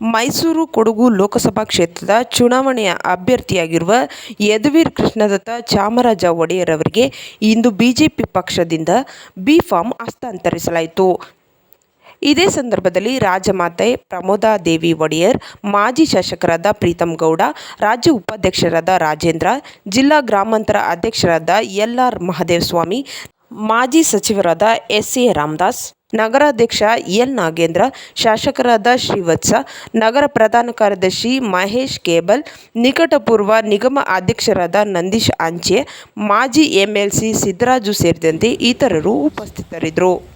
ಮೈಸೂರು ಕೊಡಗು ಲೋಕಸಭಾ ಕ್ಷೇತ್ರದ ಚುನಾವಣೆಯ ಅಭ್ಯರ್ಥಿಯಾಗಿರುವ ಯದುವೀರ್ ಕೃಷ್ಣದತ್ತ ಚಾಮರಾಜ ಒಡೆಯರ್ ಅವರಿಗೆ ಇಂದು ಬಿಜೆಪಿ ಪಕ್ಷದಿಂದ ಬಿ ಫಾರ್ಮ್ ಹಸ್ತಾಂತರಿಸಲಾಯಿತು. ಇದೇ ಸಂದರ್ಭದಲ್ಲಿ ರಾಜಮಾತೆ ಪ್ರಮೋದಾದೇವಿ ಒಡೆಯರ್, ಮಾಜಿ ಶಾಸಕರಾದ ಪ್ರೀತಮ್ ಗೌಡ, ರಾಜ್ಯ ಉಪಾಧ್ಯಕ್ಷರಾದ ರಾಜೇಂದ್ರ, ಜಿಲ್ಲಾ ಗ್ರಾಮಾಂತರ ಅಧ್ಯಕ್ಷರಾದ ಎಲ್ ಆರ್ ಮಹದೇವಸ್ವಾಮಿ ಮಾಜಿ ಸಚಿವರಾದ ಎಸ್ ಎ ರಾಮದಾಸ್, ನಗರಾಧ್ಯಕ್ಷ ಎಲ್ ನಾಗೇಂದ್ರ, ಶಾಸಕರಾದ ಶ್ರೀವತ್ಸ, ನಗರ ಪ್ರಧಾನ ಕಾರ್ಯದರ್ಶಿ ಮಹೇಶ್ ಕೇಬಲ್, ನಿಕಟಪೂರ್ವ ನಿಗಮ ಅಧ್ಯಕ್ಷರಾದ ನಂದೀಶ್ ಅಂಚೆ, ಮಾಜಿ ಎಂಎಲ್ಸಿ ಸಿದ್ದರಾಜು ಸೇರಿದಂತೆ ಇತರರು ಉಪಸ್ಥಿತರಿದ್ದರು.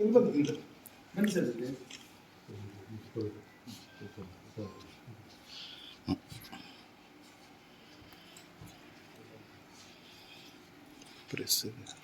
Pergunta do Guida. Precisa.